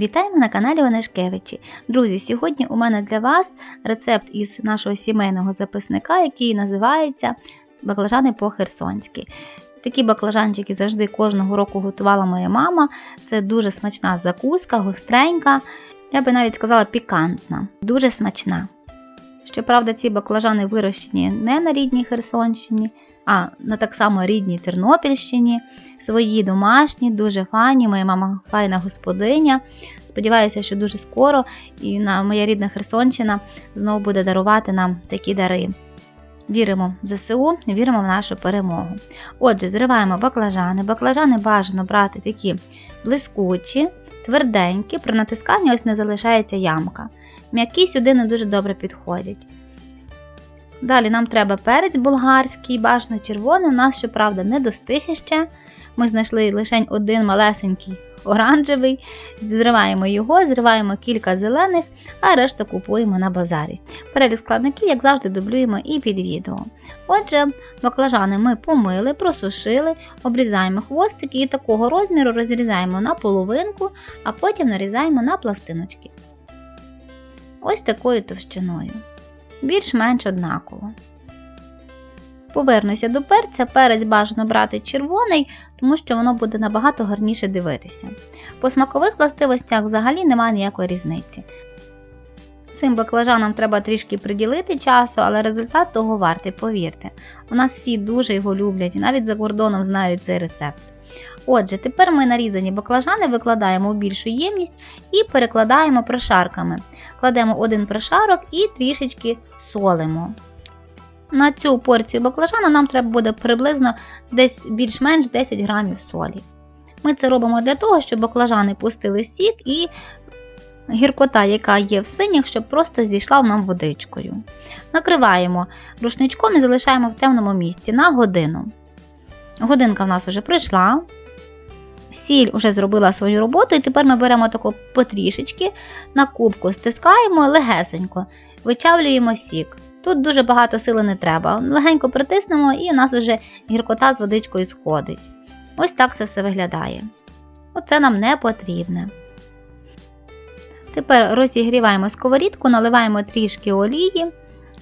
Вітаємо на каналі Онешкевичі. Друзі, сьогодні у мене для вас рецепт із нашого сімейного записника, який називається Баклажани по-херсонськи. Такі баклажанчики завжди кожного року готувала моя мама. Це дуже смачна закуска, гостренька, я би навіть сказала пікантна, дуже смачна. Щоправда, ці баклажани вирощені не на рідній Херсонщині, а на так само рідній Тернопільщині. Свої домашні, дуже файні. Моя мама файна господиня. Сподіваюся, що дуже скоро і на моя рідна Херсонщина знову буде дарувати нам такі дари. Віримо в ЗСУ, віримо в нашу перемогу. Отже, зриваємо баклажани. Баклажани бажано брати такі блискучі, тверденькі, при натисканні ось не залишається ямка. М'які сюди не дуже добре підходять. Далі нам треба перець болгарський, бажано червоний. У нас, щоправда, не достиг ще. Ми знайшли лише один малесенький оранжевий, зриваємо його, зриваємо кілька зелених, а решта купуємо на базарі. Перелік складників, як завжди, дублюємо і під відео. Отже, баклажани ми помили, просушили, обрізаємо хвостики і такого розміру розрізаємо на половинку, а потім нарізаємо на пластиночки. Ось такою товщиною. Більш-менш однаково. Повернуся до перця, перець бажано брати червоний, тому що воно буде набагато гарніше дивитися. По смакових властивостях взагалі немає ніякої різниці. Цим баклажанам треба трішки приділити часу, але результат того вартий, повірте. У нас всі дуже його люблять і навіть за кордоном знають цей рецепт. Отже, тепер ми нарізані баклажани викладаємо у більшу ємність і перекладаємо прошарками. Кладемо один прошарок і трішечки солимо. На цю порцію баклажану нам треба буде приблизно десь більш-менш 10 грамів солі. Ми це робимо для того, щоб баклажани пустили сік і гіркота, яка є в синіх, щоб просто зійшла нам водичкою. Накриваємо рушничком і залишаємо в темному місці на годину. Годинка в нас вже пройшла. Сіль вже зробила свою роботу, і тепер ми беремо таку потрішечки, на кубку стискаємо легесенько, вичавлюємо сік. Тут дуже багато сили не треба. Легенько притиснемо і у нас вже гіркота з водичкою сходить. Ось так це все виглядає. Оце нам не потрібне. Тепер розігріваємо сковорідку, наливаємо трішки олії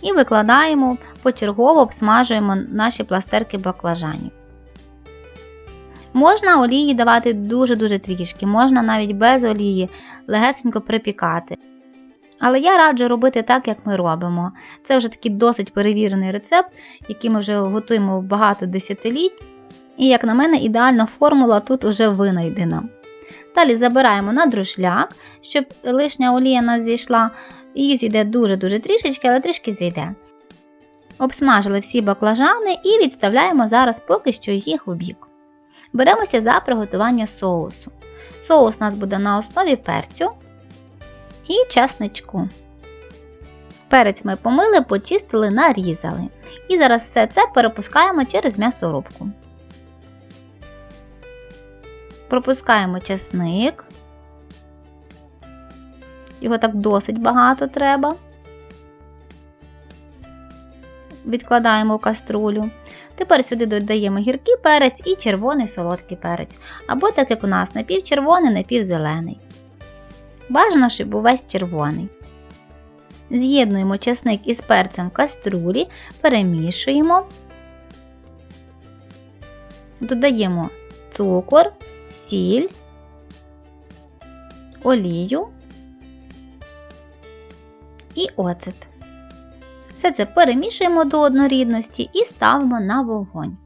і викладаємо почергово обсмажуємо наші пластерки баклажанів. Можна олії давати дуже-дуже трішки, можна навіть без олії легесенько припікати. Але я раджу робити так, як ми робимо. Це вже такий досить перевірений рецепт, який ми вже готуємо багато десятиліть. І, як на мене, ідеальна формула тут уже винайдена. Далі забираємо на друшляк, щоб лишня олія нас зійшла. Її зійде дуже-дуже трішечки, але трішки зійде. Обсмажили всі баклажани і відставляємо зараз поки що їх у бік. Беремося за приготування соусу. Соус у нас буде на основі перцю і часничку. Перець ми помили, почистили, нарізали. І зараз все це перепускаємо через м'ясорубку. Пропускаємо часник. Його так досить багато треба. Відкладаємо в каструлю. Тепер сюди додаємо гіркий перець і червоний солодкий перець. Або так як у нас напівчервоний, напівзелений. Бажано, щоб увесь червоний. З'єднуємо чесник із перцем в каструлі, перемішуємо, додаємо цукор, сіль, олію і оцет. Все це перемішуємо до однорідності і ставимо на вогонь.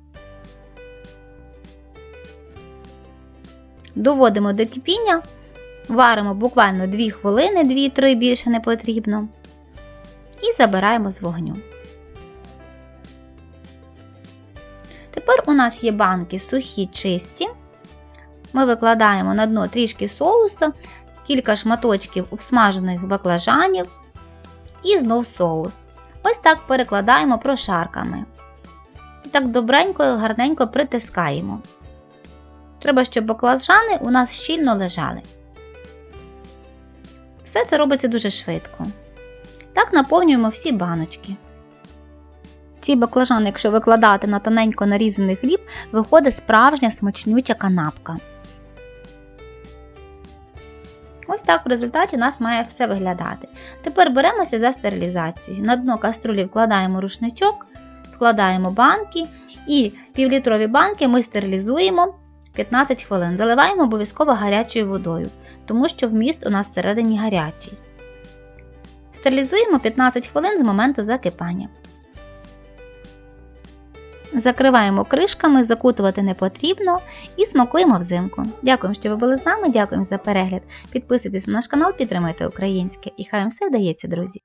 Доводимо до кипіння. Варимо буквально 2 хвилини, 2-3 більше не потрібно. І забираємо з вогню. Тепер у нас є банки сухі чисті. Ми викладаємо на дно трішки соусу, кілька шматочків обсмажених баклажанів і знов соус. Ось так перекладаємо прошарками. І так добренько, гарненько притискаємо. Треба, щоб баклажани у нас щільно лежали. Все це робиться дуже швидко. Так наповнюємо всі баночки. Ці баклажани, якщо викладати на тоненько нарізаний хліб, виходить справжня смачнюча канапка. Ось так в результаті у нас має все виглядати. Тепер беремося за стерилізацію. На дно каструлі вкладаємо рушничок, вкладаємо банки і півлітрові банки ми стерилізуємо 15 хвилин. Заливаємо обов'язково гарячою водою, тому що вміст у нас всередині гарячий. Стерилізуємо 15 хвилин з моменту закипання. Закриваємо кришками, закутувати не потрібно і смакуємо взимку. Дякуємо, що ви були з нами. Дякуємо за перегляд. Підписуйтесь на наш канал, підтримуйте українське і хай вам все вдається, друзі!